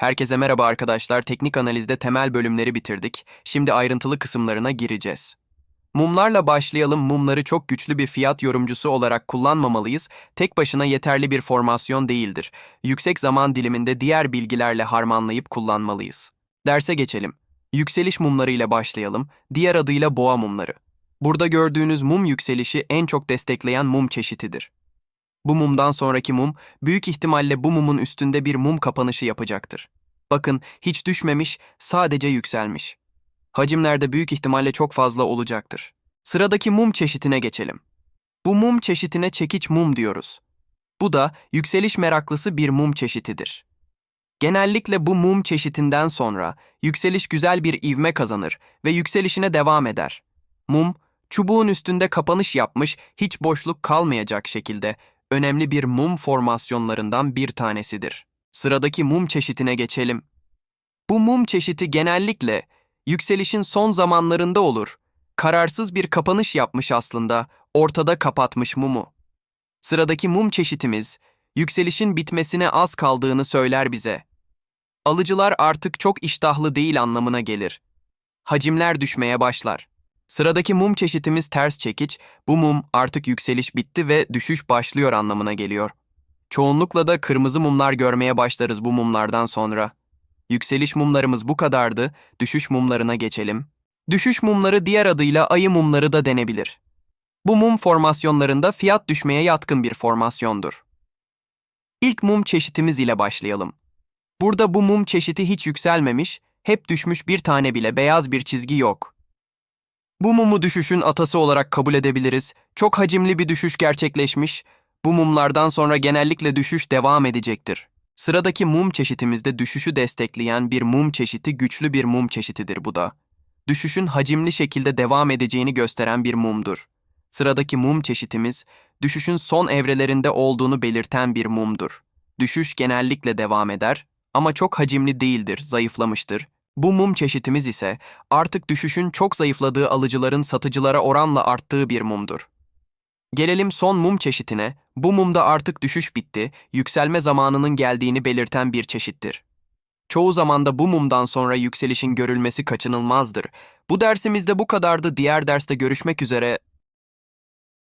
Herkese merhaba arkadaşlar. Teknik analizde temel bölümleri bitirdik. Şimdi ayrıntılı kısımlarına gireceğiz. Mumlarla başlayalım. Mumları çok güçlü bir fiyat yorumcusu olarak kullanmamalıyız. Tek başına yeterli bir formasyon değildir. Yüksek zaman diliminde diğer bilgilerle harmanlayıp kullanmalıyız. Derse geçelim. Yükseliş mumları ile başlayalım. Diğer adıyla boğa mumları. Burada gördüğünüz mum yükselişi en çok destekleyen mum çeşitidir. Bu mumdan sonraki mum büyük ihtimalle bu mumun üstünde bir mum kapanışı yapacaktır. Bakın hiç düşmemiş, sadece yükselmiş. Hacimlerde büyük ihtimalle çok fazla olacaktır. Sıradaki mum çeşitine geçelim. Bu mum çeşitine çekiç mum diyoruz. Bu da yükseliş meraklısı bir mum çeşitidir. Genellikle bu mum çeşitinden sonra yükseliş güzel bir ivme kazanır ve yükselişine devam eder. Mum, çubuğun üstünde kapanış yapmış, hiç boşluk kalmayacak şekilde önemli bir mum formasyonlarından bir tanesidir. Sıradaki mum çeşitine geçelim. Bu mum çeşidi genellikle yükselişin son zamanlarında olur. Kararsız bir kapanış yapmış aslında, ortada kapatmış mumu. Sıradaki mum çeşitimiz, yükselişin bitmesine az kaldığını söyler bize. Alıcılar artık çok iştahlı değil anlamına gelir. Hacimler düşmeye başlar. Sıradaki mum çeşitimiz ters çekiç, bu mum artık yükseliş bitti ve düşüş başlıyor anlamına geliyor. Çoğunlukla da kırmızı mumlar görmeye başlarız bu mumlardan sonra. Yükseliş mumlarımız bu kadardı, düşüş mumlarına geçelim. Düşüş mumları diğer adıyla ayı mumları da denebilir. Bu mum formasyonlarında fiyat düşmeye yatkın bir formasyondur. İlk mum çeşitimiz ile başlayalım. Burada bu mum çeşidi hiç yükselmemiş, hep düşmüş bir tane bile beyaz bir çizgi yok. Bu mumu düşüşün atası olarak kabul edebiliriz. Çok hacimli bir düşüş gerçekleşmiş. Bu mumlardan sonra genellikle düşüş devam edecektir. Sıradaki mum çeşitimizde düşüşü destekleyen bir mum çeşidi güçlü bir mum çeşididir bu da. Düşüşün hacimli şekilde devam edeceğini gösteren bir mumdur. Sıradaki mum çeşitimiz düşüşün son evrelerinde olduğunu belirten bir mumdur. Düşüş genellikle devam eder ama çok hacimli değildir, zayıflamıştır. Bu mum çeşitimiz ise artık düşüşün çok zayıfladığı alıcıların satıcılara oranla arttığı bir mumdur. Gelelim son mum çeşitine. Bu mumda artık düşüş bitti, yükselme zamanının geldiğini belirten bir çeşittir. Çoğu zamanda bu mumdan sonra yükselişin görülmesi kaçınılmazdır. Bu dersimizde bu kadardı. Diğer derste görüşmek üzere.